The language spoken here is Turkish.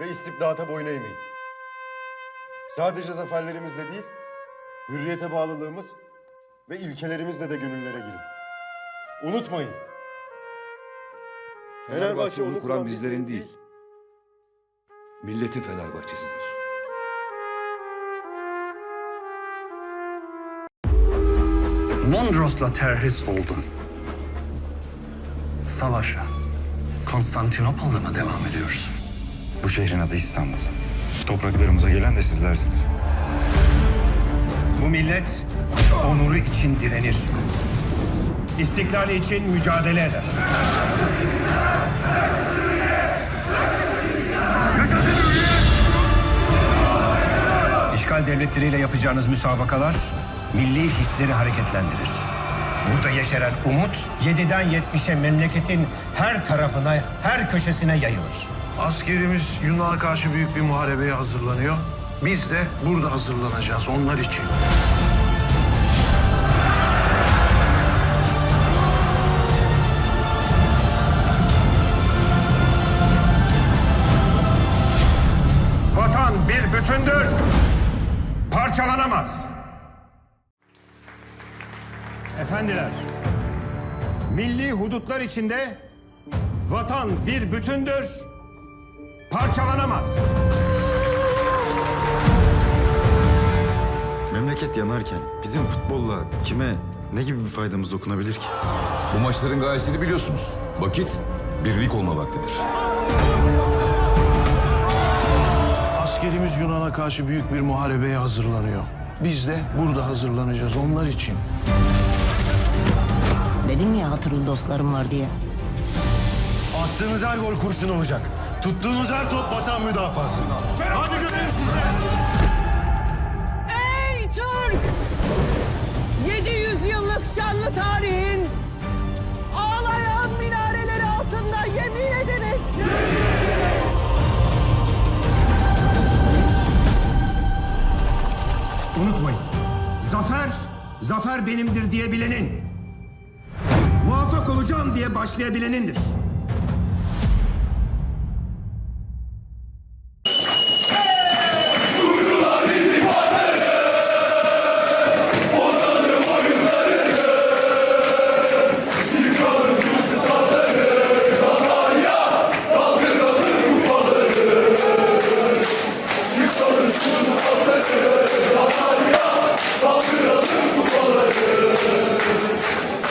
mevzuata boyun eğmeyin. Sadece zaferlerimizle değil, hürriyete bağlılığımız ve ilkelerimizle de gönüllere girin. Unutmayın. Fenerbahçe onu kuran bizlerin değil, milletin Fenerbahçesidir. Mondros'la terhis oldum. Savaşa Konstantinopol'da mı devam ediyoruz? Bu şehrin adı İstanbul. Topraklarımıza gelen de sizlersiniz. Bu millet onuru için direnir. İstiklali için mücadele eder. İşgal devletleriyle yapacağınız müsabakalar milli hisleri hareketlendirir. Burada yeşeren umut 7'den 70'e memleketin her tarafına, her köşesine yayılır. Askerimiz Yunan'a karşı büyük bir muharebeye hazırlanıyor. Biz de burada hazırlanacağız onlar için. Vatan bir bütündür. Parçalanamaz. Efendiler, milli hudutlar içinde vatan bir bütündür. Parçalanamaz. Memleket yanarken bizim futbolla kime ne gibi bir faydamız dokunabilir ki? Bu maçların gayesini biliyorsunuz. Vakit birlik olma vaktidir. Askerimiz Yunan'a karşı büyük bir muharebeye hazırlanıyor. Biz de burada hazırlanacağız onlar için. Dedim ya hatırlı dostlarım var diye. Attığınız her gol kurşun olacak. Tuttuğunuz her top vatan müdafası. Hadi görelim sizler. Ey Türk! 700 yıllık şanlı tarihin ağlayan minareleri altında yemin ediniz. Unutmayın. Zafer, zafer benimdir diyebilenin. Muvaffak olacağım diye başlayabilenindir.